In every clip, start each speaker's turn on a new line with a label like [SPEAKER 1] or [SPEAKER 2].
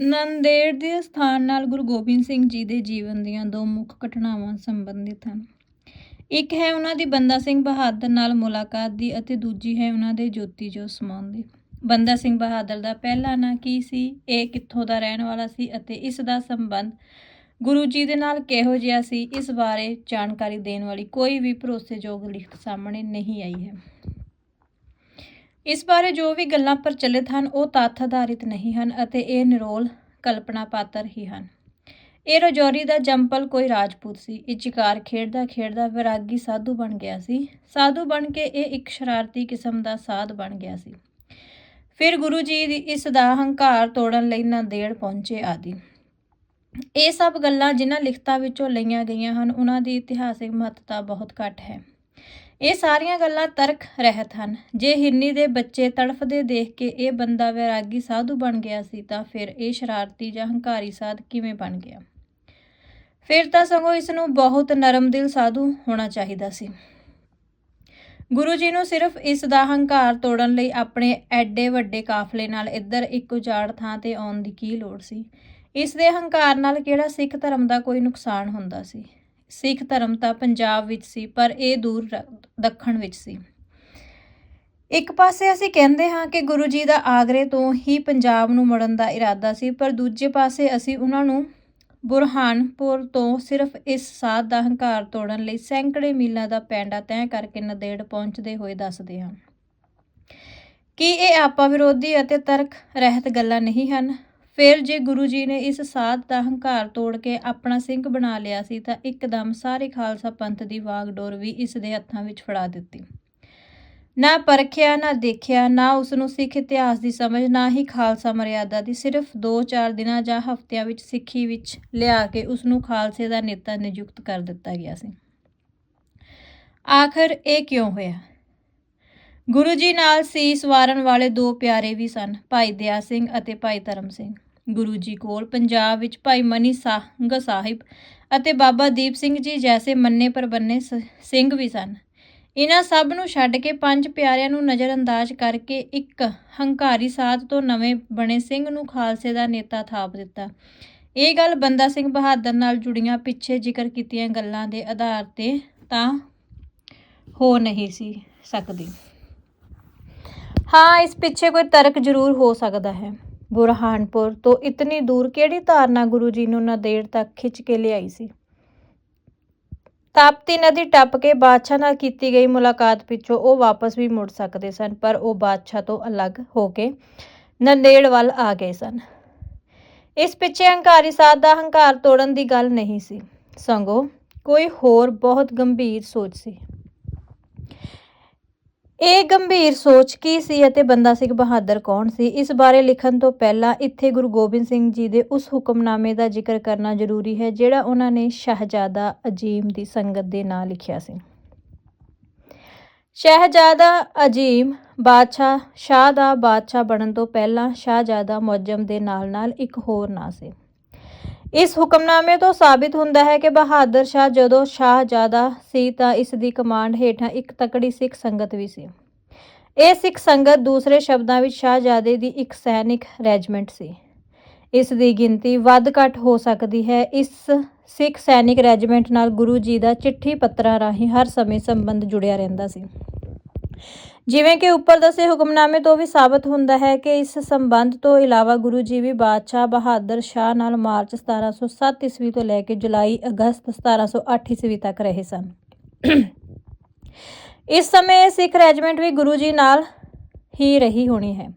[SPEAKER 1] ਨੰਦੇੜ ਦੇ ਸਥਾਨ ਨਾਲ ਗੁਰੂ ਗੋਬਿੰਦ ਸਿੰਘ ਜੀ ਦੇ ਜੀਵਨ ਦੀਆਂ ਦੋ ਮੁੱਖ ਘਟਨਾਵਾਂ ਸੰਬੰਧਿਤ ਹਨ। ਇੱਕ ਹੈ ਉਹਨਾਂ ਦੀ ਬੰਦਾ ਸਿੰਘ ਬਹਾਦਰ ਨਾਲ ਮੁਲਾਕਾਤ ਦੀ ਅਤੇ ਦੂਜੀ ਹੈ ਉਹਨਾਂ ਦੇ ਜੋਤੀ ਜੋਤ ਸਮਾਉਣ ਦੀ। ਬੰਦਾ ਸਿੰਘ ਬਹਾਦਰ ਦਾ ਪਹਿਲਾ ਨਾਂ ਕੀ ਸੀ? ਇਹ ਕਿੱਥੋਂ ਦਾ ਰਹਿਣ ਵਾਲਾ ਸੀ ਅਤੇ ਇਸ ਦਾ ਸੰਬੰਧ ਗੁਰੂ ਜੀ ਦੇ ਨਾਲ ਕਿਹੋ ਜਿਹਾ ਸੀ? ਇਸ ਬਾਰੇ ਜਾਣਕਾਰੀ ਦੇਣ ਵਾਲੀ ਕੋਈ ਵੀ ਭਰੋਸੇਯੋਗ ਲਿਖਤ ਸਾਹਮਣੇ ਨਹੀਂ ਆਈ ਹੈ। ਇਸ ਬਾਰੇ ਜੋ ਵੀ ਗੱਲਾਂ ਪ੍ਰਚਲਿਤ ਹਨ, ਉਹ ਤੱਥ ਆਧਾਰਿਤ ਨਹੀਂ ਹਨ ਅਤੇ ਇਹ ਨਿਰੋਲ ਕਲਪਨਾ ਪਾਤਰ ਹੀ ਹਨ। ਇਹ ਰਜੌਰੀ ਦਾ ਜੰਪਲ ਕੋਈ ਰਾਜਪੂਤ ਸੀ। ਇਹ ਚਿਕਾਰ ਖੇਡਦਾ ਖੇਡਦਾ ਵਿਰਾਗੀ ਸਾਧੂ ਬਣ ਗਿਆ ਸੀ। ਸਾਧੂ ਬਣ ਕੇ ਇਹ ਇੱਕ ਸ਼ਰਾਰਤੀ ਕਿਸਮ ਦਾ ਸਾਧ ਬਣ ਗਿਆ ਸੀ। ਫਿਰ ਗੁਰੂ ਜੀ ਦੀ ਇਸ ਦਾ ਹੰਕਾਰ ਤੋੜਨ ਲਈ ਨਾਂਦੇੜ ਪਹੁੰਚੇ ਆਦਿ। ਇਹ ਸਭ ਗੱਲਾਂ ਜਿਨ੍ਹਾਂ ਲਿਖਤਾਂ ਵਿੱਚੋਂ ਲਈਆਂ ਗਈਆਂ ਹਨ, ਉਹਨਾਂ ਦੀ ਇਤਿਹਾਸਿਕ ਮਹੱਤਤਾ ਬਹੁਤ ਘੱਟ ਹੈ। ਇਹ ਸਾਰੀਆਂ ਗੱਲਾਂ ਤਰਕ ਰਹਿਤ ਹਨ। ਜੇ ਹਿਰਨੀ ਦੇ ਬੱਚੇ ਤੜਫਦੇ ਦੇਖ ਕੇ ਇਹ ਬੰਦਾ ਵੈਰਾਗੀ ਸਾਧੂ ਬਣ ਗਿਆ ਸੀ ਤਾਂ ਫਿਰ ਇਹ ਸ਼ਰਾਰਤੀ ਜਾਂ ਹੰਕਾਰੀ ਸਾਧ ਕਿਵੇਂ ਬਣ ਗਿਆ? ਫਿਰ ਤਾਂ ਸਗੋਂ ਇਸ ਨੂੰ ਬਹੁਤ ਨਰਮ ਦਿਲ ਸਾਧੂ ਹੋਣਾ ਚਾਹੀਦਾ ਸੀ। ਗੁਰੂ ਜੀ ਨੂੰ ਸਿਰਫ ਇਸ ਦਾ ਹੰਕਾਰ ਤੋੜਨ ਲਈ ਆਪਣੇ ਐਡੇ ਵੱਡੇ ਕਾਫਲੇ ਨਾਲ ਇੱਧਰ ਇੱਕ ਉਜਾੜ ਥਾਂ ਤੇ ਆਉਣ ਦੀ ਕੀ ਲੋੜ ਸੀ? ਇਸ ਦੇ ਹੰਕਾਰ ਨਾਲ ਕਿਹੜਾ ਸਿੱਖ ਧਰਮ ਦਾ ਕੋਈ ਨੁਕਸਾਨ ਹੁੰਦਾ ਸੀ? ਸਿੱਖ ਧਰਮ ਤਾਂ ਪੰਜਾਬ ਵਿੱਚ ਸੀ, ਪਰ ਇਹ ਦੂਰ ਦੱਖਣ ਵਿੱਚ ਸੀ। ਇੱਕ ਪਾਸੇ ਅਸੀਂ ਕਹਿੰਦੇ ਹਾਂ ਕਿ ਗੁਰੂ ਜੀ ਦਾ ਆਗਰੇ ਤੋਂ ਹੀ ਪੰਜਾਬ ਨੂੰ ਮੁੜਨ ਦਾ ਇਰਾਦਾ ਸੀ, ਪਰ ਦੂਜੇ ਪਾਸੇ ਅਸੀਂ ਉਹਨਾਂ ਨੂੰ ਬੁਰਹਾਨਪੁਰ ਤੋਂ ਸਿਰਫ ਇਸ ਸਾਧ ਦਾ ਹੰਕਾਰ ਤੋੜਨ ਲਈ ਸੈਂਕੜੇ ਮੀਲਾਂ ਦਾ ਪੈਂਡਾ ਤੈਅ ਕਰਕੇ ਨਦੇੜ ਪਹੁੰਚਦੇ ਹੋਏ ਦੱਸਦੇ ਹਾਂ ਕੀ ਇਹ ਆਪਾ ਵਿਰੋਧੀ ਅਤੇ ਤਰਕ ਰਹਿਤ ਗੱਲਾਂ ਨਹੀਂ ਹਨ? ਫਿਰ ਜੇ ਗੁਰੂ ਜੀ ਨੇ ਇਸ ਸਾਧ ਦਾ ਹੰਕਾਰ ਤੋੜ ਕੇ ਆਪਣਾ ਸਿੰਘ ਬਣਾ ਲਿਆ ਸੀ, ਤਾਂ ਇੱਕਦਮ ਸਾਰੇ ਖਾਲਸਾ ਪੰਥ ਦੀ ਵਾਗਡੋਰ ਵੀ ਇਸ ਦੇ ਹੱਥਾਂ ਵਿੱਚ ਫੜਾ ਦਿੱਤੀ। ਨਾ ਪਰਖਿਆ, ਨਾ ਦੇਖਿਆ, ਨਾ ਉਸ ਨੂੰ ਸਿੱਖ ਇਤਿਹਾਸ ਦੀ ਸਮਝ, ਨਾ ਹੀ ਖਾਲਸਾ ਮਰਿਆਦਾ ਦੀ, ਸਿਰਫ 2-4 ਦਿਨਾਂ ਜਾਂ ਹਫ਼ਤਿਆਂ ਵਿੱਚ ਸਿੱਖੀ ਵਿੱਚ ਲਿਆ ਕੇ ਉਸ ਨੂੰ ਖਾਲਸੇ ਦਾ ਨੇਤਾ ਨਿਯੁਕਤ ਕਰ ਦਿੱਤਾ ਗਿਆ ਸੀ। ਆਖਰ ਇਹ ਕਿਉਂ ਹੋਇਆ? ਗੁਰੂ ਜੀ ਨਾਲ ਸੀਸ ਵਾਰਨ ਵਾਲੇ ਦੋ ਪਿਆਰੇ ਵੀ ਸਨ, ਭਾਈ ਦਇਆ ਸਿੰਘ ਅਤੇ ਭਾਈ ਧਰਮ ਸਿੰਘ। ਗੁਰੂ ਜੀ ਕੋਲ, ਪੰਜਾਬ ਵਿੱਚ ਭਾਈ ਮਨੀ ਸਿੰਘ ਸਾਹਿਬ ਅਤੇ ਬਾਬਾ ਦੀਪ ਸਿੰਘ ਜੀ ਜੈਸੇ ਮੰਨੇ ਪਰਬੰਨੇ ਸ- ਸਿੰਘ ਵੀ ਸਨ। ਇਹਨਾਂ ਸਭ ਨੂੰ ਛੱਡ ਕੇ ਪੰਜ ਪਿਆਰਿਆਂ ਨੂੰ ਨਜ਼ਰਅੰਦਾਜ਼ ਕਰਕੇ ਇੱਕ ਹੰਕਾਰੀ ਸਾਧ ਤੋਂ ਨਵੇਂ ਬਣੇ ਸਿੰਘ ਨੂੰ ਖਾਲਸੇ ਦਾ ਨੇਤਾ ਥਾਪ ਦਿੱਤਾ। ਇਹ ਗੱਲ ਬੰਦਾ ਸਿੰਘ ਬਹਾਦਰ ਨਾਲ ਜੁੜੀਆਂ ਪਿੱਛੇ ਜ਼ਿਕਰ ਕੀਤੀਆਂ ਗੱਲਾਂ ਦੇ ਆਧਾਰ ਤੇ ਤਾਂ ਹੋ ਨਹੀਂ ਸੀ ਸਕਦੀ। ਹਾਂ, ਇਸ ਪਿੱਛੇ ਕੋਈ ਤਰਕ ਜ਼ਰੂਰ ਹੋ ਸਕਦਾ ਹੈ। ਬੁਰਹਾਨਪੁਰ ਤੋਂ ਇਤਨੀ ਦੂਰ ਕਿਹੜੀ ਧਾਰਨਾ ਗੁਰੂ ਜੀ ਨੂੰ ਨੰਦੇੜ ਤੱਕ ਖਿੱਚ ਕੇ ਲਿਆਈ ਸੀ? ਤਾਪਤੀ ਨਦੀ ਟੱਪ ਕੇ ਬਾਦਸ਼ਾਹ ਨਾਲ ਕੀਤੀ ਗਈ ਮੁਲਾਕਾਤ ਪਿੱਛੋਂ ਉਹ ਵਾਪਸ ਵੀ ਮੁੜ ਸਕਦੇ ਸਨ, ਪਰ ਉਹ ਬਾਦਸ਼ਾਹ ਤੋਂ ਅਲੱਗ ਹੋ ਕੇ ਨੰਦੇੜ ਵੱਲ ਆ ਗਏ ਸਨ। ਇਸ ਪਿੱਛੇ ਹੰਕਾਰੀ ਸਾਧ ਦਾ ਹੰਕਾਰ ਤੋੜਨ ਦੀ ਗੱਲ ਨਹੀਂ ਸੀ। ਸੰਗੋ, ਕੋਈ ਹੋਰ ਬਹੁਤ ਗੰਭੀਰ ਸੋਚ ਸੀ। ਇਹ ਗੰਭੀਰ ਸੋਚ ਕੀ ਸੀ ਅਤੇ ਬੰਦਾ ਸਿੰਘ ਬਹਾਦਰ ਕੌਣ ਸੀ? ਇਸ ਬਾਰੇ ਲਿਖਣ ਤੋਂ ਪਹਿਲਾਂ ਇੱਥੇ ਗੁਰੂ ਗੋਬਿੰਦ ਸਿੰਘ ਜੀ ਦੇ ਉਸ ਹੁਕਮਨਾਮੇ ਦਾ ਜ਼ਿਕਰ ਕਰਨਾ ਜ਼ਰੂਰੀ ਹੈ, ਜਿਹੜਾ ਉਹਨਾਂ ਨੇ ਸ਼ਹਿਜ਼ਾਦਾ ਅਜੀਮ ਦੀ ਸੰਗਤ ਦੇ ਨਾਂ ਲਿਖਿਆ ਸੀ। ਸ਼ਹਿਜ਼ਾਦਾ ਅਜੀਮ ਬਾਦਸ਼ਾਹ, ਸ਼ਾਹ ਦਾ ਬਾਦਸ਼ਾਹ ਬਣਨ ਤੋਂ ਪਹਿਲਾਂ ਸ਼ਾਹਜ਼ਾਦਾ ਮੁਅੱਜ਼ਮ ਦੇ ਨਾਲ-ਨਾਲ ਇੱਕ ਹੋਰ ਨਾਂ ਸੀ। ਇਸ ਹੁਕਮਨਾਮੇ ਤੋਂ ਸਾਬਿਤ ਹੁੰਦਾ ਹੈ ਕਿ ਬਹਾਦਰ ਸ਼ਾਹ ਜਦੋਂ ਸ਼ਾਹਜ਼ਾਦਾ ਸੀ ਤਾਂ ਇਸ ਦੀ ਕਮਾਂਡ ਹੇਠਾਂ ਇੱਕ ਤਕੜੀ ਸਿੱਖ ਸੰਗਤ ਵੀ ਸੀ। ਇਹ ਸਿੱਖ ਸੰਗਤ ਦੂਸਰੇ ਸ਼ਬਦਾਂ ਵਿੱਚ ਸ਼ਾਹਜ਼ਾਦੇ ਦੀ ਇੱਕ ਸੈਨਿਕ ਰੈਜੀਮੈਂਟ ਸੀ। ਇਸ ਦੀ ਗਿਣਤੀ ਵੱਧ ਘੱਟ ਹੋ ਸਕਦੀ ਹੈ। ਇਸ ਸਿੱਖ ਸੈਨਿਕ ਰੈਜੀਮੈਂਟ ਨਾਲ ਗੁਰੂ ਜੀ ਦਾ ਚਿੱਠੀ ਪੱਤਰਾਂ ਰਾਹੀਂ ਹਰ ਸਮੇਂ ਸੰਬੰਧ ਜੁੜਿਆ ਰਹਿੰਦਾ ਸੀ। ਜਿਵੇਂ ਕਿ ਉੱਪਰ ਦੱਸੇ ਹੁਕਮਨਾਮੇ ਤੋਂ ਵੀ ਸਾਬਤ ਹੁੰਦਾ ਹੈ ਕਿ ਇਸ ਸੰਬੰਧ ਤੋਂ ਇਲਾਵਾ ਗੁਰੂ ਜੀ ਵੀ ਬਾਦਸ਼ਾਹ ਬਹਾਦਰ ਸ਼ਾਹ ਨਾਲ ਮਾਰਚ 1707 ਈਸਵੀ ਤੋਂ ਲੈ ਕੇ ਜੁਲਾਈ, ਅਗਸਤ 1708 ਈਸਵੀ ਤੱਕ ਰਹੇ ਸਨ। ਇਸ ਸਮੇਂ ਸਿੱਖ ਰੈਜੀਮੈਂਟ ਵੀ ਗੁਰੂ ਜੀ ਨਾਲ ਹੀ ਰਹੀ ਹੋਣੀ ਹੈ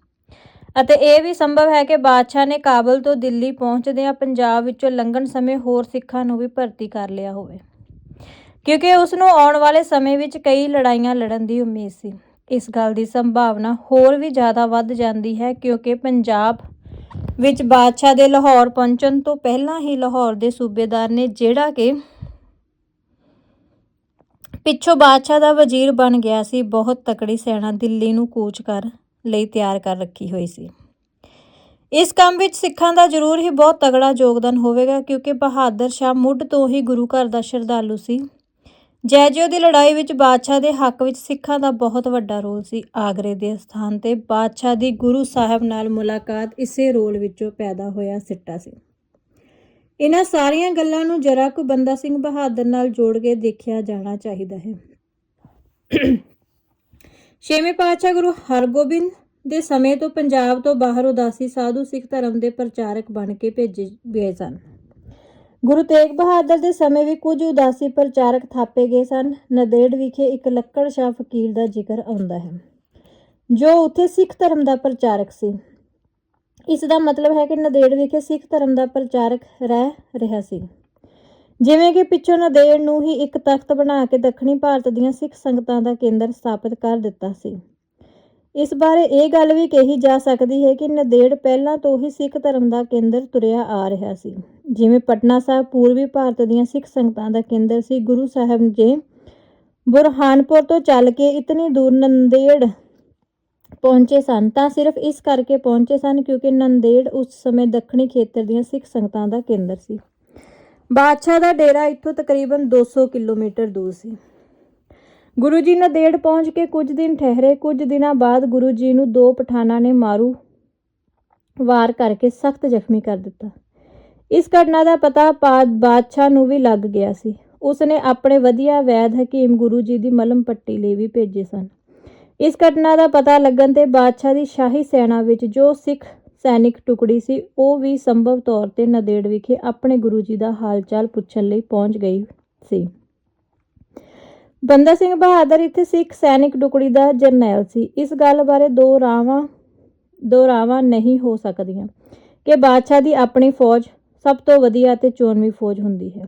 [SPEAKER 1] ਅਤੇ ਇਹ ਵੀ ਸੰਭਵ ਹੈ ਕਿ ਬਾਦਸ਼ਾਹ ਨੇ ਕਾਬਲ ਤੋਂ ਦਿੱਲੀ ਪਹੁੰਚਦਿਆਂ ਪੰਜਾਬ ਵਿੱਚੋਂ ਲੰਘਣ ਸਮੇਂ ਹੋਰ ਸਿੱਖਾਂ ਨੂੰ ਵੀ ਭਰਤੀ ਕਰ ਲਿਆ ਹੋਵੇ। ਕਿਉਂਕਿ ਉਸ ਨੂੰ ਆਉਣ ਵਾਲੇ ਸਮੇਂ ਵਿੱਚ ਕਈ ਲੜਾਈਆਂ ਲੜਨ ਦੀ ਉਮੀਦ ਸੀ। ਇਸ ਗੱਲ ਦੀ ਸੰਭਾਵਨਾ ਹੋਰ ਵੀ ਜ਼ਿਆਦਾ ਵੱਧ ਜਾਂਦੀ ਹੈ ਕਿਉਂਕਿ ਪੰਜਾਬ ਵਿੱਚ ਬਾਦਸ਼ਾਹ ਦੇ ਲਾਹੌਰ ਪਹੁੰਚਣ ਤੋਂ ਪਹਿਲਾਂ ਹੀ ਲਾਹੌਰ ਦੇ ਸੂਬੇਦਾਰ ਨੇ ਜਿਹੜਾ ਕਿ ਪਿੱਛੋਂ ਬਾਦਸ਼ਾਹ ਦਾ ਵਜ਼ੀਰ ਬਣ ਗਿਆ ਸੀ, ਬਹੁਤ ਤਕੜੀ ਸੈਨਾ ਦਿੱਲੀ ਨੂੰ ਕੂਚ ਕਰ ਲਈ ਤਿਆਰ ਕਰ ਰੱਖੀ ਹੋਈ ਸੀ। ਇਸ ਕੰਮ ਵਿੱਚ ਸਿੱਖਾਂ ਦਾ ਜ਼ਰੂਰ ਹੀ ਬਹੁਤ ਤਗੜਾ ਯੋਗਦਾਨ ਹੋਵੇਗਾ ਕਿਉਂਕਿ ਬਹਾਦਰ ਸ਼ਾਹ ਮੁੱਢ ਤੋਂ ਹੀ ਗੁਰੂ ਘਰ ਦਾ ਸ਼ਰਧਾਲੂ ਸੀ। ਜੈਜੋ ਦੀ ਲੜਾਈ ਵਿੱਚ ਬਾਦਸ਼ਾਹ ਦੇ ਹੱਕ ਵਿੱਚ ਸਿੱਖਾਂ ਦਾ ਬਹੁਤ ਵੱਡਾ ਰੋਲ ਸੀ। ਆਗਰੇ ਦੇ ਸਥਾਨ ਤੇ ਬਾਦਸ਼ਾਹ ਦੀ ਗੁਰੂ ਸਾਹਿਬ ਨਾਲ ਮੁਲਾਕਾਤ ਇਸੇ ਰੋਲ ਵਿੱਚੋਂ ਪੈਦਾ ਹੋਇਆ ਸਿੱਟਾ ਸੀ ਇਹਨਾਂ ਸਾਰੀਆਂ ਗੱਲਾਂ ਨੂੰ ਜਰਾ ਕੁ ਬੰਦਾ ਸਿੰਘ ਬਹਾਦਰ ਨਾਲ ਜੋੜ ਕੇ ਦੇਖਿਆ ਜਾਣਾ ਚਾਹੀਦਾ ਹੈ। ਛੇਵੇਂ ਪਾਤਸ਼ਾਹ ਗੁਰੂ ਹਰਗੋਬਿੰਦ ਦੇ ਸਮੇਂ ਤੋਂ ਪੰਜਾਬ ਤੋਂ ਬਾਹਰ ਉਦਾਸੀ ਸਾਧੂ ਸਿੱਖ ਧਰਮ ਦੇ ਪ੍ਰਚਾਰਕ ਬਣ ਕੇ ਭੇਜੇ ਗਏ ਸਨ। ਗੁਰੂ ਤੇਗ ਬਹਾਦਰ ਦੇ ਸਮੇਂ ਵੀ ਕੁਝ ਉਦਾਸੀ ਪ੍ਰਚਾਰਕ ਥਾਪੇ ਗਏ ਸਨ। ਨਦੇੜ ਵਿਖੇ ਇੱਕ ਲੱਕੜ ਸ਼ਾਹ ਫਕੀਰ ਦਾ ਜ਼ਿਕਰ ਆਉਂਦਾ ਹੈ, ਜੋ ਉੱਥੇ ਸਿੱਖ ਧਰਮ ਦਾ ਪ੍ਰਚਾਰਕ ਸੀ। ਇਸ ਦਾ ਮਤਲਬ ਹੈ ਕਿ ਨਦੇੜ ਵਿਖੇ ਸਿੱਖ ਧਰਮ ਦਾ ਪ੍ਰਚਾਰਕ ਰਹਿ ਰਿਹਾ ਸੀ। ਜਿਵੇਂ ਕਿ ਪਿੱਛੋਂ ਨਦੇੜ ਨੂੰ ਹੀ ਇੱਕ ਤਖਤ ਬਣਾ ਕੇ ਦੱਖਣੀ ਭਾਰਤ ਦੀਆਂ ਸਿੱਖ ਸੰਗਤਾਂ ਦਾ ਕੇਂਦਰ ਸਥਾਪਿਤ ਕਰ ਦਿੱਤਾ ਸੀ। ਇਸ ਬਾਰੇ ਇਹ ਗੱਲ ਵੀ ਕਹੀ ਜਾ ਸਕਦੀ ਹੈ ਕਿ ਨੰਦੇੜ ਪਹਿਲਾਂ ਤੋਂ ਹੀ ਸਿੱਖ ਧਰਮ ਦਾ ਕੇਂਦਰ ਤੁਰਿਆ ਆ ਰਿਹਾ ਸੀ। ਜਿਵੇਂ ਪਟਨਾ ਸਾਹਿਬ ਪੂਰਬੀ ਭਾਰਤ ਦੀਆਂ ਸਿੱਖ ਸੰਗਤਾਂ ਦਾ ਕੇਂਦਰ ਸੀ, ਗੁਰੂ ਸਾਹਿਬ ਜੀ ਬੁਰਹਾਨਪੁਰ ਤੋਂ ਚੱਲ ਕੇ ਇਤਨੀ ਦੂਰ ਨੰਦੇੜ ਪਹੁੰਚੇ ਸਨ, ਤਾਂ ਸਿਰਫ ਇਸ ਕਰਕੇ ਪਹੁੰਚੇ ਸਨ ਕਿਉਂਕਿ ਨੰਦੇੜ ਉਸ ਸਮੇਂ ਦੱਖਣੀ ਖੇਤਰ ਦੀਆਂ ਸਿੱਖ ਸੰਗਤਾਂ ਦਾ ਕੇਂਦਰ ਸੀ। ਬਾਦਸ਼ਾਹ ਦਾ ਡੇਰਾ ਇੱਥੋਂ ਤਕਰੀਬਨ 200 ਕਿਲੋਮੀਟਰ ਦੂਰ ਸੀ। ਗੁਰੂ ਜੀ ਨਦੇੜ ਪਹੁੰਚ ਕੇ ਕੁਝ ਦਿਨ ਠਹਿਰੇ। ਕੁਝ ਦਿਨਾਂ ਬਾਅਦ ਗੁਰੂ ਜੀ ਨੂੰ ਦੋ ਪਠਾਨਾਂ ਨੇ ਮਾਰੂ ਵਾਰ ਕਰਕੇ ਸਖਤ ਜ਼ਖਮੀ ਕਰ ਦਿੱਤਾ। ਇਸ ਘਟਨਾ ਦਾ ਪਤਾ ਪਾ- ਬਾਦਸ਼ਾਹ ਨੂੰ ਵੀ ਲੱਗ ਗਿਆ ਸੀ। ਉਸਨੇ ਆਪਣੇ ਵਧੀਆ ਵੈਦ ਹਕੀਮ ਗੁਰੂ ਜੀ ਦੀ ਮਲਮ ਪੱਟੀ ਲਈ ਵੀ ਭੇਜੇ ਸਨ। ਇਸ ਘਟਨਾ ਦਾ ਪਤਾ ਲੱਗਣ ਤੇ ਬਾਦਸ਼ਾਹ ਦੀ ਸ਼ਾਹੀ ਸੈਨਾ ਵਿੱਚ ਜੋ ਸਿੱਖ ਸੈਨਿਕ ਟੁਕੜੀ ਸੀ, ਉਹ ਵੀ ਸੰਭਵ ਤੌਰ ਤੇ ਨਦੇੜ ਵਿਖੇ ਆਪਣੇ ਗੁਰੂ ਜੀ ਦਾ ਹਾਲਚਾਲ ਪੁੱਛਣ ਲਈ ਪਹੁੰਚ ਗਈ ਸੀ। ਬੰਦਾ ਸਿੰਘ ਬਹਾਦਰ ਇੱਥੇ ਸਿੱਖ ਸੈਨਿਕ ਟੁਕੜੀ ਦਾ ਜਰਨੈਲ ਸੀ। ਇਸ ਗੱਲ ਬਾਰੇ ਦੋ ਰਾਵਾਂ ਦੋ ਰਾਵਾਂ ਨਹੀਂ ਹੋ ਸਕਦੀਆਂ ਕਿ ਬਾਦਸ਼ਾਹ ਦੀ ਆਪਣੀ ਫੌਜ ਸਭ ਤੋਂ ਵਧੀਆ ਅਤੇ ਚੋਣਵੀਂ ਫੌਜ ਹੁੰਦੀ ਹੈ।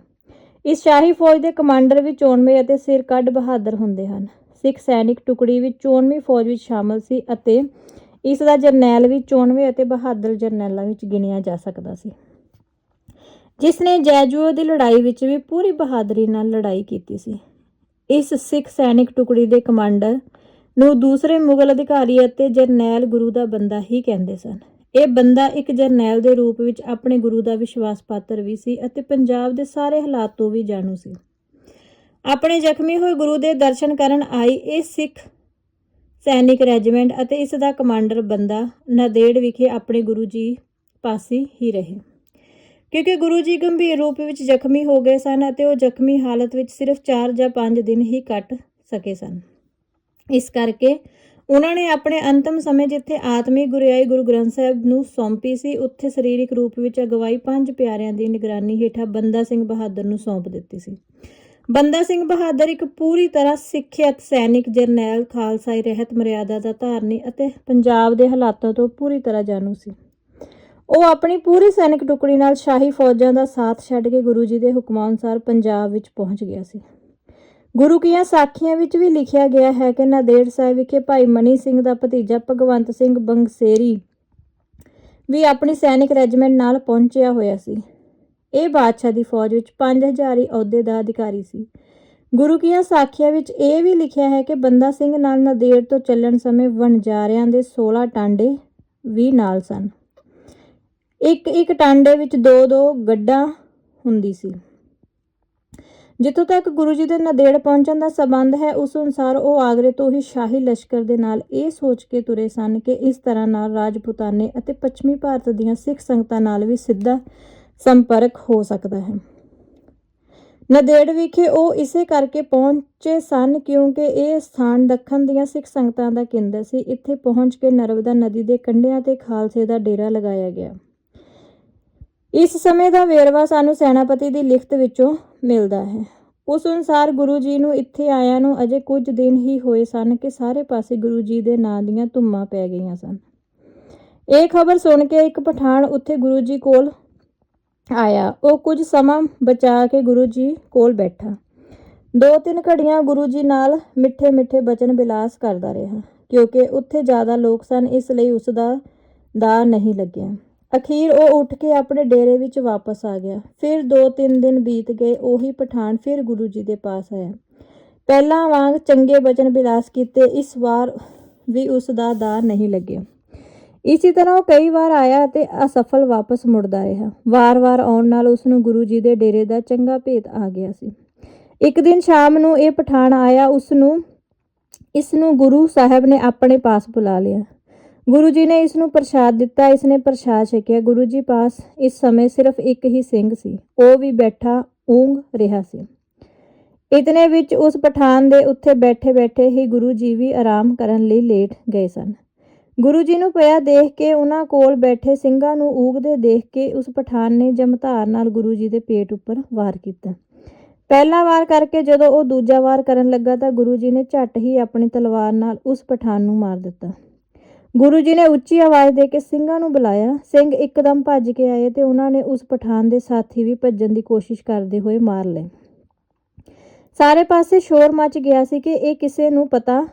[SPEAKER 1] ਇਸ ਸ਼ਾਹੀ ਫੌਜ ਦੇ ਕਮਾਂਡਰ ਵੀ ਚੋਣਵੇਂ ਅਤੇ ਸਿਰ ਕੱਢ ਬਹਾਦਰ ਹੁੰਦੇ ਹਨ। ਸਿੱਖ ਸੈਨਿਕ ਟੁਕੜੀ ਵੀ ਚੋਣਵੀਂ ਫੌਜ ਵਿੱਚ ਸ਼ਾਮਲ ਸੀ ਅਤੇ ਇਸ ਦਾ ਜਰਨੈਲ ਵੀ ਚੋਣਵੇਂ ਅਤੇ ਬਹਾਦਰ ਜਰਨੈਲਾਂ ਵਿੱਚ ਗਿਣਿਆ ਜਾ ਸਕਦਾ ਸੀ। ਜਿਸ ਨੇ ਜੈਜੂਓ ਦੀ ਲੜਾਈ ਵਿੱਚ ਵੀ ਪੂਰੀ ਬਹਾਦਰੀ ਨਾਲ ਲੜਾਈ ਕੀਤੀ ਸੀ। ਇਸ ਸਿੱਖ ਸੈਨਿਕ ਟੁਕੜੀ ਦੇ ਕਮਾਂਡਰ ਨੂੰ ਦੂਸਰੇ ਮੁਗਲ ਅਧਿਕਾਰੀ ਅਤੇ ਜਰਨੈਲ ਗੁਰੂ ਦਾ ਬੰਦਾ ਹੀ ਕਹਿੰਦੇ ਸਨ। ਇਹ ਬੰਦਾ ਇੱਕ ਜਰਨੈਲ ਦੇ ਰੂਪ ਵਿੱਚ ਆਪਣੇ ਗੁਰੂ ਦਾ ਵਿਸ਼ਵਾਸ ਪਾਤਰ ਵੀ ਸੀ ਅਤੇ ਪੰਜਾਬ ਦੇ ਸਾਰੇ ਹਾਲਾਤ ਤੋਂ ਵੀ ਜਾਣੂ ਸੀ। ਆਪਣੇ ਜ਼ਖਮੀ ਹੋਏ ਗੁਰੂ ਦੇ ਦਰਸ਼ਨ ਕਰਨ ਆਈ ਇਹ ਸਿੱਖ ਸੈਨਿਕ ਰੈਜੀਮੈਂਟ ਅਤੇ ਇਸ ਦਾ ਕਮਾਂਡਰ ਬੰਦਾ ਨਦੇੜ ਵਿਖੇ ਆਪਣੇ ਗੁਰੂ ਜੀ ਪਾਸੇ ਹੀ ਰਹੇ। ਕਿਉਂਕਿ ਗੁਰੂ ਜੀ ਗੰਭੀਰ ਰੂਪ ਵਿੱਚ ਜ਼ਖਮੀ ਹੋ ਗਏ ਸਨ ਅਤੇ ਉਹ ਜ਼ਖਮੀ ਹਾਲਤ ਵਿੱਚ ਸਿਰਫ 4 ਜਾਂ 5 ਦਿਨ ਹੀ ਕੱਟ ਸਕੇ ਸਨ। ਇਸ ਕਰਕੇ ਉਹਨਾਂ ਨੇ ਆਪਣੇ ਅੰਤਮ ਸਮੇਂ ਜਿੱਥੇ ਆਤਮਿਕ ਗੁਰਿਆਈ ਗੁਰੂ ਗ੍ਰੰਥ ਸਾਹਿਬ ਨੂੰ ਸੌਂਪੀ ਸੀ, ਉੱਥੇ ਸਰੀਰਕ ਰੂਪ ਵਿੱਚ ਅਗਵਾਈ ਪੰਜ ਪਿਆਰਿਆਂ ਦੀ ਨਿਗਰਾਨੀ ਹੇਠਾਂ ਬੰਦਾ ਸਿੰਘ ਬਹਾਦਰ ਨੂੰ ਸੌਂਪ ਦਿੱਤੀ ਸੀ। ਬੰਦਾ ਸਿੰਘ ਬਹਾਦਰ ਇੱਕ ਪੂਰੀ ਤਰ੍ਹਾਂ ਸਿੱਖਿਅਤ ਸੈਨਿਕ ਜਰਨੈਲ ਖਾਲਸਾਈ ਰਹਿਤ ਮਰਿਆਦਾ ਦਾ ਧਾਰਨੀ ਅਤੇ ਪੰਜਾਬ ਦੇ ਹਾਲਾਤਾਂ ਤੋਂ ਪੂਰੀ ਤਰ੍ਹਾਂ ਜਾਣੂ ਸੀ। ਉਹ ਆਪਣੀ ਪੂਰੀ ਸੈਨਿਕ ਟੁਕੜੀ ਨਾਲ ਸ਼ਾਹੀ ਫੌਜਾਂ ਦਾ ਸਾਥ ਛੱਡ ਕੇ ਗੁਰੂ ਜੀ ਦੇ ਹੁਕਮਾਂ ਅਨੁਸਾਰ ਪੰਜਾਬ ਵਿੱਚ ਪਹੁੰਚ ਗਿਆ ਸੀ। ਗੁਰੂ ਕੀਆਂ ਸਾਖੀਆਂ ਵਿੱਚ ਵੀ ਲਿਖਿਆ ਗਿਆ ਹੈ ਕਿ ਨਾਦੇੜ ਸਾਹਿਬ ਵਿਖੇ ਭਾਈ ਮਨੀ ਸਿੰਘ ਦਾ ਭਤੀਜਾ ਭਗਵੰਤ ਸਿੰਘ ਬੰਗਸੇਰੀ ਵੀ ਆਪਣੀ ਸੈਨਿਕ ਰੈਜੀਮੈਂਟ ਨਾਲ ਪਹੁੰਚਿਆ ਹੋਇਆ ਸੀ। ਇਹ ਬਾਦਸ਼ਾਹ ਦੀ ਫੌਜ ਵਿੱਚ 5000 ਅਹੁਦੇ ਦਾ ਅਧਿਕਾਰੀ ਸੀ। ਗੁਰੂ ਕੀਆਂ ਸਾਖੀਆਂ ਵਿੱਚ ਇਹ ਵੀ ਲਿਖਿਆ ਹੈ ਕਿ ਬੰਦਾ ਸਿੰਘ ਨਾਲ ਨਾਦੇੜ ਤੋਂ ਚੱਲਣ ਸਮੇਂ ਵਣਜਾਰਿਆਂ ਦੇ 16 ਟਾਂਡੇ ਵੀ ਨਾਲ ਸਨ। ਇੱਕ ਇੱਕ ਟਾਂਡੇ ਵਿੱਚ ਦੋ ਦੋ ਗੱਡਾਂ ਹੁੰਦੀ ਸੀ। ਜਿੱਥੋਂ ਤੱਕ ਗੁਰੂ ਜੀ ਦੇ ਨਦੇੜ ਪਹੁੰਚਣ ਦਾ ਸਬੰਧ ਹੈ, ਉਸ ਅਨੁਸਾਰ ਉਹ ਆਗਰੇ ਤੋਂ ਹੀ ਸ਼ਾਹੀ ਲਸ਼ਕਰ ਦੇ ਨਾਲ ਇਹ ਸੋਚ ਕੇ ਤੁਰੇ ਸਨ ਕਿ ਇਸ ਤਰ੍ਹਾਂ ਨਾਲ ਰਾਜਪੂਤਾਨੇ ਅਤੇ ਪੱਛਮੀ ਭਾਰਤ ਦੀਆਂ ਸਿੱਖ ਸੰਗਤਾਂ ਨਾਲ ਵੀ ਸਿੱਧਾ ਸੰਪਰਕ ਹੋ ਸਕਦਾ ਹੈ। ਨਦੇੜ ਵਿਖੇ ਉਹ ਇਸੇ ਕਰਕੇ ਪਹੁੰਚੇ ਸਨ ਕਿਉਂਕਿ ਇਹ ਸਥਾਨ ਦੱਖਣ ਦੀਆਂ ਸਿੱਖ ਸੰਗਤਾਂ ਦਾ ਕੇਂਦਰ ਸੀ। ਇੱਥੇ ਪਹੁੰਚ ਕੇ ਨਰਮਦਾ ਨਦੀ ਦੇ ਕੰਢਿਆਂ ਤੇ ਖਾਲਸੇ ਦਾ ਡੇਰਾ ਲਗਾਇਆ ਗਿਆ। ਇਸ ਸਮੇਂ ਦਾ ਵੇਰਵਾ ਸਾਨੂੰ ਸੈਨਾਪਤੀ ਦੀ ਲਿਖਤ ਵਿੱਚੋਂ ਮਿਲਦਾ ਹੈ। ਉਸ ਅਨੁਸਾਰ ਗੁਰੂ ਜੀ ਨੂੰ ਇੱਥੇ ਆਇਆਂ ਨੂੰ ਅਜੇ ਕੁਝ ਦਿਨ ਹੀ ਹੋਏ ਸਨ ਕਿ ਸਾਰੇ ਪਾਸੇ ਗੁਰੂ ਜੀ ਦੇ ਨਾਂ ਦੀਆਂ ਧੁੰਮਾਂ ਪੈ ਗਈਆਂ ਸਨ। ਇਹ ਖਬਰ ਸੁਣ ਕੇ ਇੱਕ ਪਠਾਨ ਉੱਥੇ ਗੁਰੂ ਜੀ ਕੋਲ ਆਇਆ। ਉਹ ਕੁਝ ਸਮਾਂ ਬਚਾ ਕੇ ਗੁਰੂ ਜੀ ਕੋਲ ਬੈਠਾ। ਦੋ ਤਿੰਨ ਘੜੀਆਂ ਗੁਰੂ ਜੀ ਨਾਲ ਮਿੱਠੇ ਮਿੱਠੇ ਬਚਨ ਬਿਲਾਸ ਕਰਦਾ ਰਿਹਾ, ਕਿਉਂਕਿ ਉੱਥੇ ਜ਼ਿਆਦਾ ਲੋਕ ਸਨ, ਇਸ ਲਈ ਉਸ ਦਾ ਦਾ ਨਹੀਂ ਲੱਗਿਆ। ਅਖੀਰ ਉਹ ਉੱਠ ਕੇ ਆਪਣੇ ਡੇਰੇ ਵਿੱਚ ਵਾਪਸ ਆ ਗਿਆ। ਫਿਰ 2-3 ਦਿਨ ਬੀਤ ਗਏ, ਉਹੀ ਪਠਾਨ ਫਿਰ ਗੁਰੂ ਜੀ ਦੇ ਪਾਸ ਆਇਆ। ਪਹਿਲਾਂ ਵਾਂਗ ਚੰਗੇ ਬਚਨ ਬਿਲਾਸ ਕੀਤੇ, ਇਸ ਵਾਰ ਵੀ ਉਸ ਦਾ ਦਾ ਨਹੀਂ ਲੱਗਿਆ। ਇਸੇ ਤਰ੍ਹਾਂ ਉਹ ਕਈ ਵਾਰ ਆਇਆ ਤੇ ਅਸਫਲ ਵਾਪਸ ਮੁੜਦਾ ਰਿਹਾ। ਵਾਰ-ਵਾਰ ਆਉਣ ਨਾਲ ਉਸ ਨੂੰ ਗੁਰੂ ਜੀ ਦੇ ਡੇਰੇ ਦਾ ਚੰਗਾ ਭੇਤ ਆ ਗਿਆ ਸੀ। ਇੱਕ ਦਿਨ ਸ਼ਾਮ ਨੂੰ ਇਹ ਪਠਾਨ ਆਇਆ, ਉਸ ਨੂੰ, ਇਸ ਨੂੰ ਗੁਰੂ ਸਾਹਿਬ ਨੇ ਆਪਣੇ ਪਾਸ ਬੁਲਾ ਲਿਆ। ਗੁਰੂ ਜੀ ਨੇ ਇਸ ਨੂੰ ਪ੍ਰਸ਼ਾਦ ਦਿੱਤਾ ਇਸ ਨੇ ਪ੍ਰਸ਼ਾਦ ਛਕਿਆ। ਗੁਰੂ ਜੀ ਪਾਸ ਇਸ ਸਮੇਂ ਸਿਰਫ ਇੱਕ ਹੀ ਸਿੰਘ ਸੀ, ਉਹ ਵੀ ਬੈਠਾ, ਊਂਘ ਰਿਹਾ ਸੀ। ਇਤਨੇ ਵਿੱਚ ਉਸ ਪਠਾਨ ਦੇ ਉੱਥੇ ਬੈਠੇ ਬੈਠੇ ਹੀ ਗੁਰੂ ਜੀ ਵੀ ਆਰਾਮ ਕਰਨ ਲਈ ਲੇਟ ਗਏ ਸਨ। ਗੁਰੂ ਜੀ ਨੂੰ ਪਿਆ ਦੇਖ ਕੇ, ਉਹਨਾਂ ਕੋਲ ਬੈਠੇ ਸਿੰਘਾਂ ਨੂੰ ਊਗਦੇ ਦੇਖ ਕੇ ਉਸ ਪਠਾਨ ਨੇ ਜਮਧਾਰ ਨਾਲ ਗੁਰੂ ਜੀ ਦੇ ਪੇਟ ਉੱਪਰ ਵਾਰ ਕੀਤਾ। ਪਹਿਲਾ ਵਾਰ ਕਰਕੇ ਜਦੋਂ ਉਹ ਦੂਜਾ ਵਾਰ ਕਰਨ ਲੱਗਾ ਤਾਂ ਗੁਰੂ ਜੀ ਨੇ ਝੱਟ ਹੀ ਆਪਣੀ ਤਲਵਾਰ ਨਾਲ ਉਸ ਪਠਾਨ ਨੂੰ ਮਾਰ ਦਿੱਤਾ। ਗੁਰੂ ਜੀ ਨੇ ਉੱਚੀ ਆਵਾਜ਼ ਦੇ ਕੇ ਸਿੰਘਾਂ ਨੂੰ ਬੁਲਾਇਆ। ਸਿੰਘ ਇੱਕਦਮ ਭੱਜ ਕੇ ਆਏ ਤੇ ਉਹਨਾਂ ਨੇ ਉਸ ਪਠਾਨ ਦੇ ਸਾਥੀ ਵੀ ਭੱਜਣ ਦੀ ਕੋਸ਼ਿਸ਼ ਕਰਦੇ ਹੋਏ ਮਾਰ ਲਏ। ਸਾਰੇ ਪਾਸੇ ਸ਼ੋਰ ਮਚ ਗਿਆ ਸੀ ਕਿ ਇਹ ਕਿਸੇ ਨੂੰ ਪਤਾ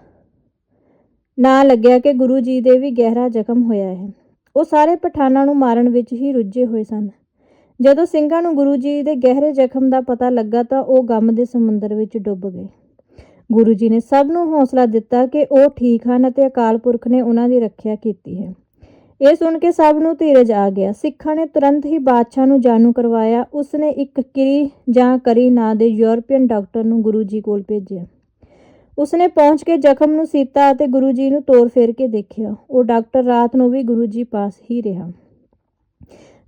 [SPEAKER 1] ਨਾ ਲੱਗਿਆ ਕਿ ਗੁਰੂ ਜੀ ਦੇ ਵੀ ਗਹਿਰਾ ਜ਼ਖਮ ਹੋਇਆ ਹੈ। ਉਹ ਸਾਰੇ ਪਠਾਨਾਂ ਨੂੰ ਮਾਰਨ ਵਿੱਚ ਹੀ ਰੁੱਝੇ ਹੋਏ ਸਨ। ਜਦੋਂ ਸਿੰਘਾਂ ਨੂੰ ਗੁਰੂ ਜੀ ਦੇ ਗਹਿਰੇ ਜ਼ਖਮ ਦਾ ਪਤਾ ਲੱਗਾ ਤਾਂ ਉਹ ਗਮ ਦੇ ਸਮੁੰਦਰ ਵਿੱਚ ਡੁੱਬ ਗਏ। ਗੁਰੂ ਜੀ ਨੇ ਸਭ ਨੂੰ ਹੌਸਲਾ ਦਿੱਤਾ ਕਿ ਉਹ ਠੀਕ ਹਨ ਅਤੇ ਅਕਾਲ ਪੁਰਖ ਨੇ ਉਹਨਾਂ ਦੀ ਰੱਖਿਆ ਕੀਤੀ ਹੈ। ਇਹ ਸੁਣ ਕੇ ਸਭ ਨੂੰ ਧੀਰਜ ਆ ਗਿਆ। ਸਿੱਖਾਂ ਨੇ ਤੁਰੰਤ ਹੀ ਬਾਦਸ਼ਾਹ ਨੂੰ ਜਾਣੂ ਕਰਵਾਇਆ। ਉਸਨੇ ਇੱਕ ਕਿਰੀ ਜਾਂ ਕਰੀ ਨਾਂ ਦੇ ਯੂਰਪੀਅਨ ਡਾਕਟਰ ਨੂੰ ਗੁਰੂ ਜੀ ਕੋਲ ਭੇਜਿਆ। ਉਸਨੇ ਪਹੁੰਚ ਕੇ ਜ਼ਖਮ ਨੂੰ ਸੀਤਾ ਅਤੇ ਗੁਰੂ ਜੀ ਨੂੰ ਤੋਰ ਫੇਰ ਕੇ ਦੇਖਿਆ। ਉਹ ਡਾਕਟਰ ਰਾਤ ਨੂੰ ਵੀ ਗੁਰੂ ਜੀ ਪਾਸ ਹੀ ਰਿਹਾ।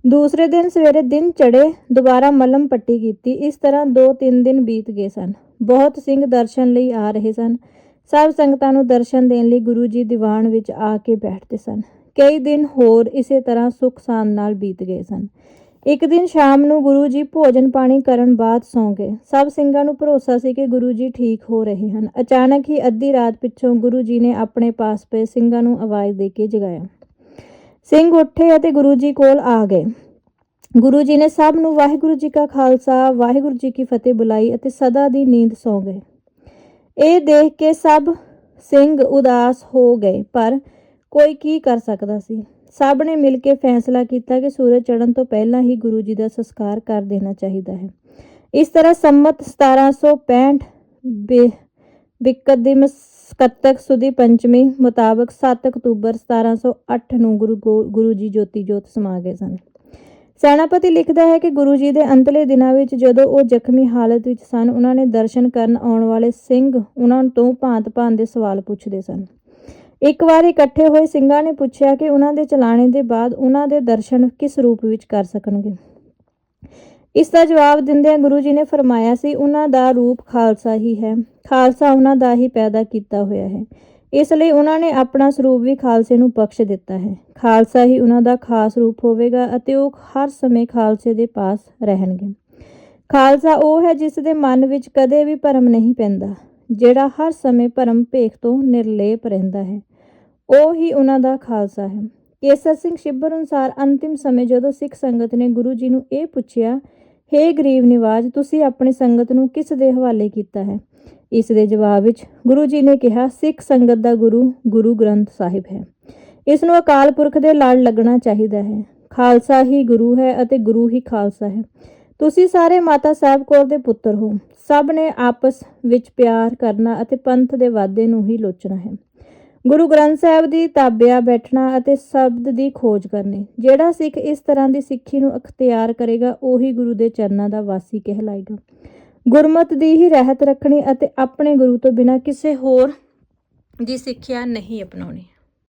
[SPEAKER 1] ਦੂਸਰੇ ਦਿਨ ਸਵੇਰੇ ਦਿਨ ਚੜੇ ਦੁਬਾਰਾ ਮਲਮ ਪੱਟੀ ਕੀਤੀ। ਇਸ ਤਰ੍ਹਾਂ 2-3 ਦਿਨ ਬੀਤ ਗਏ ਸਨ। ਬਹੁਤ ਸਿੰਘ ਦਰਸ਼ਨ ਲਈ ਆ ਰਹੇ ਸਨ। ਸਭ ਸੰਗਤਾਂ ਨੂੰ ਦਰਸ਼ਨ ਦੇਣ ਲਈ ਗੁਰੂ ਜੀ ਦੀਵਾਨ ਵਿੱਚ ਆ ਕੇ ਬੈਠਦੇ ਸਨ। ਕਈ ਦਿਨ ਹੋਰ ਇਸੇ ਤਰ੍ਹਾਂ ਸੁੱਖ ਸਾਂਦ ਨਾਲ ਬੀਤ ਗਏ ਸਨ। ਇੱਕ ਦਿਨ ਸ਼ਾਮ ਨੂੰ ਗੁਰੂ ਜੀ ਭੋਜਨ ਪਾਣੀ ਕਰਨ ਬਾਅਦ ਸੌਂ ਗਏ। ਸਭ ਸਿੰਘਾਂ ਨੂੰ ਭਰੋਸਾ ਸੀ ਕਿ ਗੁਰੂ ਜੀ ਠੀਕ ਹੋ ਰਹੇ ਹਨ। ਅਚਾਨਕ ਹੀ ਅੱਧੀ ਰਾਤ ਪਿੱਛੋਂ ਗੁਰੂ ਜੀ ਨੇ ਆਪਣੇ ਪਾਸ ਪਏ ਸਿੰਘਾਂ ਨੂੰ ਆਵਾਜ਼ ਦੇ ਕੇ ਜਗਾਇਆ। ਸਿੰਘ ਉੱਠੇ ਅਤੇ ਗੁਰੂ ਜੀ ਕੋਲ ਆ ਗਏ। ਗੁਰੂ ਜੀ ਨੇ ਸਭ ਨੂੰ ਵਾਹਿਗੁਰੂ ਜੀ ਕਾ ਖਾਲਸਾ, ਵਾਹਿਗੁਰੂ ਜੀ ਕੀ ਫਤਿਹ ਬੁਲਾਈ ਅਤੇ ਸਦਾ ਦੀ ਨੀਂਦ ਸੌਂ ਗਏ। ਇਹ ਦੇਖ ਕੇ ਸਭ ਸਿੰਘ ਉਦਾਸ ਹੋ ਗਏ, ਪਰ ਕੋਈ ਕੀ ਕਰ ਸਕਦਾ ਸੀ? ਸਭ ਨੇ ਮਿਲ ਕੇ ਫੈਸਲਾ ਕੀਤਾ ਕਿ ਸੂਰਜ ਚੜ੍ਹਨ ਤੋਂ ਪਹਿਲਾਂ ਹੀ ਗੁਰੂ ਜੀ ਦਾ ਸੰਸਕਾਰ ਕਰ ਦੇਣਾ ਚਾਹੀਦਾ ਹੈ। ਇਸ ਤਰ੍ਹਾਂ ਸੰਮਤ 1765 ਬੇ- ਦੀ ਸਕਤਕ ਸੁਦੀ ਪੰਚਮੀ ਮੁਤਾਬਕ 7 ਅਕਤੂਬਰ 1708 ਨੂੰ ਗੁਰੂ ਗੁਰੂ ਜੀ ਜੋਤੀ ਜੋਤ ਸਮਾ ਗਏ ਸਨ। ਸੈਨਾਪਤੀ ਲਿਖਦਾ ਹੈ ਕਿ ਗੁਰੂ ਜੀ ਦੇ ਅੰਤਲੇ ਦਿਨਾਂ ਵਿੱਚ ਜਦੋਂ ਉਹ ਜ਼ਖਮੀ ਹਾਲਤ ਵਿੱਚ ਸਨ, ਉਹਨਾਂ ਨੇ ਦਰਸ਼ਨ ਕਰਨ ਆਉਣ ਵਾਲੇ ਸਿੰਘ ਉਹਨਾਂ ਤੋਂ ਭਾਂਤ-ਭਾਂਤ ਦੇ ਸਵਾਲ ਪੁੱਛਦੇ ਸਨ। ਇੱਕ ਵਾਰ ਇਕੱਠੇ ਹੋਏ ਸਿੰਘਾਂ ਨੇ ਪੁੱਛਿਆ ਕਿ ਉਹਨਾਂ ਦੇ ਚਲਾਣੇ ਦੇ ਬਾਅਦ ਉਹਨਾਂ ਦੇ ਦਰਸ਼ਨ ਕਿਸ ਰੂਪ ਵਿੱਚ ਕਰ ਸਕਣਗੇ? ਇਸ ਦਾ ਜਵਾਬ ਦਿੰਦਿਆਂ ਗੁਰੂ ਜੀ ਨੇ ਫਰਮਾਇਆ ਸੀ, ਉਹਨਾਂ ਦਾ ਰੂਪ ਖਾਲਸਾ ਹੀ ਹੈ। ਖਾਲਸਾ ਉਹਨਾਂ ਦਾ ਹੀ ਪੈਦਾ ਕੀਤਾ ਹੋਇਆ ਹੈ। ਇਸ ਲਈ ਉਹਨਾਂ ਨੇ ਆਪਣਾ ਸਰੂਪ ਵੀ ਖਾਲਸੇ ਨੂੰ ਬਖਸ਼ ਦਿੱਤਾ ਹੈ। ਖਾਲਸਾ ਹੀ ਉਹਨਾਂ ਦਾ ਖਾਸ ਰੂਪ ਹੋਵੇਗਾ ਅਤੇ ਉਹ ਹਰ ਸਮੇਂ ਖਾਲਸੇ ਦੇ ਪਾਸ ਰਹਿਣਗੇ। ਖਾਲਸਾ ਉਹ ਹੈ ਜਿਸ ਦੇ ਮਨ ਵਿੱਚ ਕਦੇ ਵੀ ਭਰਮ ਨਹੀਂ ਪੈਂਦਾ, ਜਿਹੜਾ ਹਰ ਸਮੇਂ ਭਰਮ ਭੇਖ ਤੋਂ ਨਿਰਲੇਪ ਰਹਿੰਦਾ ਹੈ। ਉਹ ਹੀ ਉਹਨਾਂ ਦਾ ਖਾਲਸਾ ਹੈ। ਕੇਸਰ ਸਿੰਘ ਸ਼ਿੱਬਰ ਅਨੁਸਾਰ ਅੰਤਿਮ ਸਮੇਂ ਜਦੋਂ ਸਿੱਖ ਸੰਗਤ ਨੇ ਗੁਰੂ ਜੀ ਨੂੰ ਇਹ ਪੁੱਛਿਆ ਹੇ ਗਰੀਬ ਨਿਵਾਜ, ਤੁਸੀਂ ਆਪਣੀ ਸੰਗਤ ਨੂੰ ਕਿਸ ਦੇ ਹਵਾਲੇ ਕੀਤਾ ਹੈ? ਇਸ ਦੇ ਜਵਾਬ ਵਿੱਚ ਗੁਰੂ ਜੀ ਨੇ ਕਿਹਾ, ਸਿੱਖ ਸੰਗਤ ਦਾ ਗੁਰੂ ਗੁਰੂ ਗ੍ਰੰਥ ਸਾਹਿਬ ਹੈ। ਇਸ ਨੂੰ ਅਕਾਲ ਪੁਰਖ ਦੇ ਲੜ ਲੱਗਣਾ ਚਾਹੀਦਾ ਹੈ। ਖਾਲਸਾ ਹੀ ਗੁਰੂ ਹੈ ਅਤੇ ਗੁਰੂ ਹੀ ਖਾਲਸਾ ਹੈ। ਤੁਸੀਂ ਸਾਰੇ ਮਾਤਾ ਸਾਹਿਬ ਕੌਰ ਦੇ ਪੁੱਤਰ ਹੋ। ਸਭ ਨੇ ਆਪਸ ਵਿੱਚ ਪਿਆਰ ਕਰਨਾ ਅਤੇ ਪੰਥ ਦੇ ਵਾਅਦੇ ਨੂੰ ਹੀ ਲੋਚਣਾ ਹੈ। ਗੁਰੂ ਗ੍ਰੰਥ ਸਾਹਿਬ ਦੀ ਤਾਬਿਆ ਬੈਠਣਾ ਅਤੇ ਸ਼ਬਦ ਦੀ ਖੋਜ ਕਰਨੀ, ਜਿਹੜਾ ਸਿੱਖ ਇਸ ਤਰ੍ਹਾਂ ਦੀ ਸਿੱਖੀ ਨੂੰ ਅਖਤਿਆਰ ਕਰੇਗਾ, ਉਹੀ ਗੁਰੂ ਦੇ ਚਰਨਾਂ ਦਾ ਵਾਸੀ ਕਹਿਲਾਏਗਾ। ਗੁਰਮਤ ਦੀ ਹੀ ਰਹਿਤ ਰੱਖਣੀ ਅਤੇ ਆਪਣੇ ਗੁਰੂ ਤੋਂ ਬਿਨਾਂ ਕਿਸੇ ਹੋਰ ਦੀ ਸਿੱਖਿਆ ਨਹੀਂ ਅਪਣਾਉਣੀ।